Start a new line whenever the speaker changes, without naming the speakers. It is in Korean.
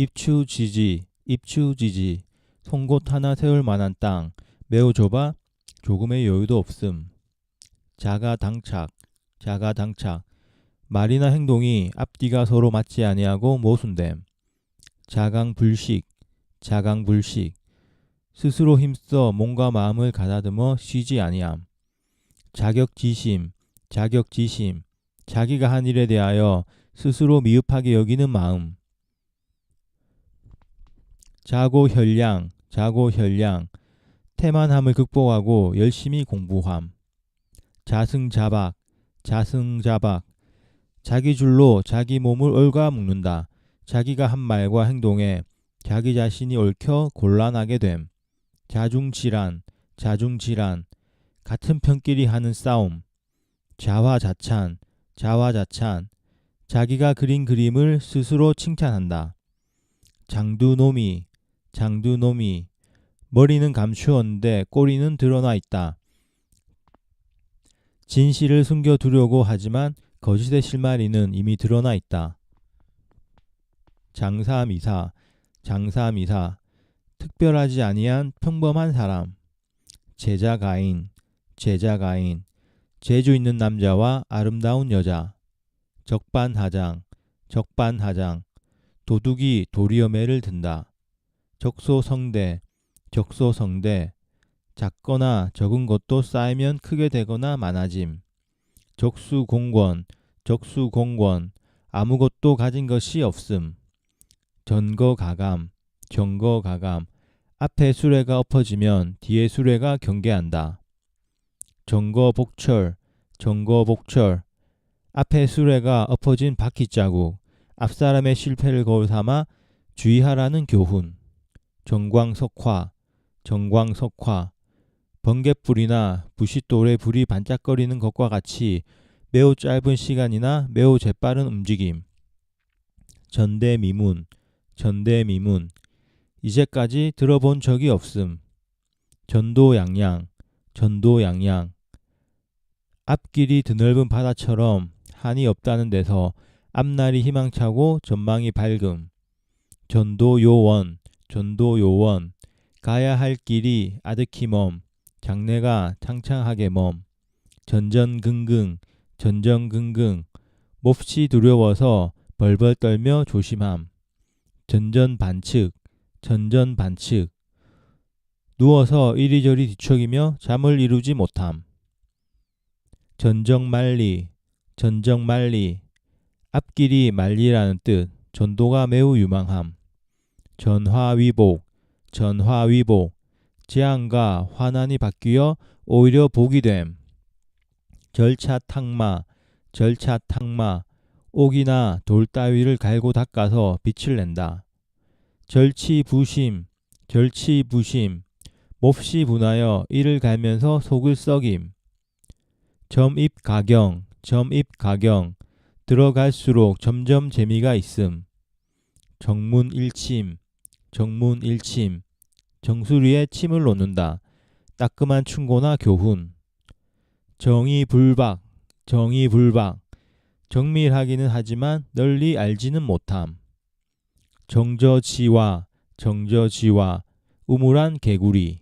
입추지지, 입추지지. 송곳 하나 세울 만한 땅 매우 좁아 조금의 여유도 없음. 자가 당착, 자가 당착. 말이나 행동이 앞뒤가 서로 맞지 아니하고 모순됨. 자강불식, 자강불식. 스스로 힘써 몸과 마음을 가다듬어 쉬지 아니함. 자격지심, 자격지심. 자기가 한 일에 대하여 스스로 미흡하게 여기는 마음. 자고현량, 자고현량. 태만함을 극복하고 열심히 공부함. 자승자박, 자승자박. 자기 줄로 자기 몸을 얽어 묶는다. 자기가 한 말과 행동에 자기 자신이 얽혀 곤란하게 됨. 자중질환, 자중질환. 같은 편끼리 하는 싸움. 자화자찬, 자화자찬. 자기가 그린 그림을 스스로 칭찬한다. 장두노미, 장두노미. 머리는 감추었는데 꼬리는 드러나 있다. 진실을 숨겨두려고 하지만 거짓의 실마리는 이미 드러나 있다. 장사미사, 장사미사. 특별하지 아니한 평범한 사람. 제자가인, 제자가인. 재주 있는 남자와 아름다운 여자. 적반하장, 적반하장. 도둑이 도리어 매를 든다. 적소성대, 적소성대. 작거나 적은 것도 쌓이면 크게 되거나 많아짐. 적수공권, 적수공권. 아무것도 가진 것이 없음. 전거가감, 전거가감. 앞에 수레가 엎어지면 뒤에 수레가 경계한다. 정거복철, 정거복철. 앞에 수레가 엎어진 바퀴 자국, 앞사람의 실패를 거울 삼아 주의하라는 교훈. 정광석화, 정광석화. 번갯불이나 부싯돌에 불이 반짝거리는 것과 같이 매우 짧은 시간이나 매우 재빠른 움직임. 전대미문, 전대미문. 이제까지 들어본 적이 없음. 전도양양, 전도양양. 앞길이 드넓은 바다처럼 한이 없다는 데서 앞날이 희망차고 전망이 밝음. 전도요원, 전도 요원. 가야 할 길이 아득히 먼. 장래가 창창하게 먼. 전전긍긍, 전전긍긍. 몹시 두려워서 벌벌 떨며 조심함. 전전반측, 전전반측. 누워서 이리저리 뒤척이며 잠을 이루지 못함. 전정만리, 전정만리. 앞길이 만리라는 뜻. 전도가 매우 유망함. 전화위복, 전화위복. 재앙과 환난이 바뀌어 오히려 복이 됨. 절차탕마, 절차탕마. 옥이나 돌 따위를 갈고 닦아서 빛을 낸다. 절치부심, 절치부심. 몹시 분하여 이를 갈면서 속을 썩임. 점입가경, 점입가경. 들어갈수록 점점 재미가 있음. 정문일침, 정문 일침. 정수리에 침을 놓는다. 따끔한 충고나 교훈. 정의 불박, 정의 불박. 정밀하기는 하지만 널리 알지는 못함. 정저지와, 정저지와. 우물한 개구리.